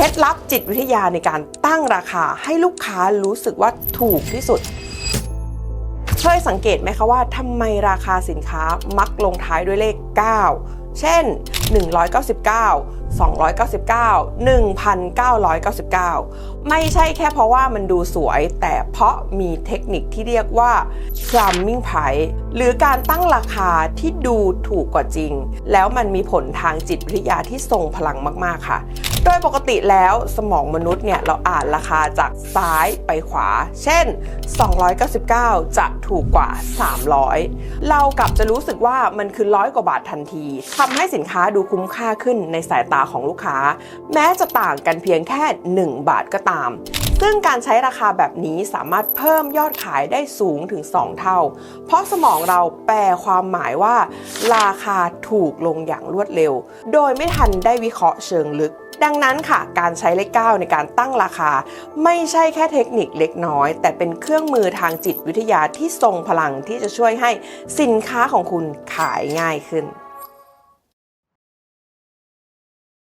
ล็ดลับจิตวิทยาในการตั้งราคาให้ลูกค้ารู้สึกว่าถูกที่สุดเคยสังเกตไหมคะว่าทำไมราคาสินค้ามักลงท้ายด้วยเลข 9 เช่น 199 299 1,999 ไม่ใช่แค่เพราะว่ามันดูสวย แต่เพราะมีเทคนิคที่เรียกว่า plumbing price หรือการตั้งราคาที่ดูถูกกว่าจริง แล้วมันมีผลทางจิตวิทยาที่ทรงพลังมาก ๆ ค่ะ โดยปกติแล้วสมองมนุษย์เนี่ยเราอ่านราคาจากซ้ายไปขวา เช่น 299 จะถูกกว่า 300 เรากลับจะรู้สึกว่ามันคือร้อยกว่าบาททันทีทำให้สินค้าดูคุ้มค่าขึ้นในสายตาของลูกค้า แม้จะต่างกันเพียงแค่ 1 บาทก็ตาม ซึ่งการใช้ราคาแบบนี้สามารถเพิ่มยอดขายได้สูงถึง 2 เท่า เพราะสมองเราแปลความหมายว่า ราคาถูกลงอย่างรวดเร็ว โดยไม่ทันได้วิเคราะห์เชิงลึกดังนั้นค่ะ การใช้เลข 9 ในการตั้งราคา ไม่ใช่แค่เทคนิคเล็กน้อย แต่เป็นเครื่องมือทางจิตวิทยาที่ทรงพลังที่จะช่วยให้สินค้าของคุณขายง่ายขึ้น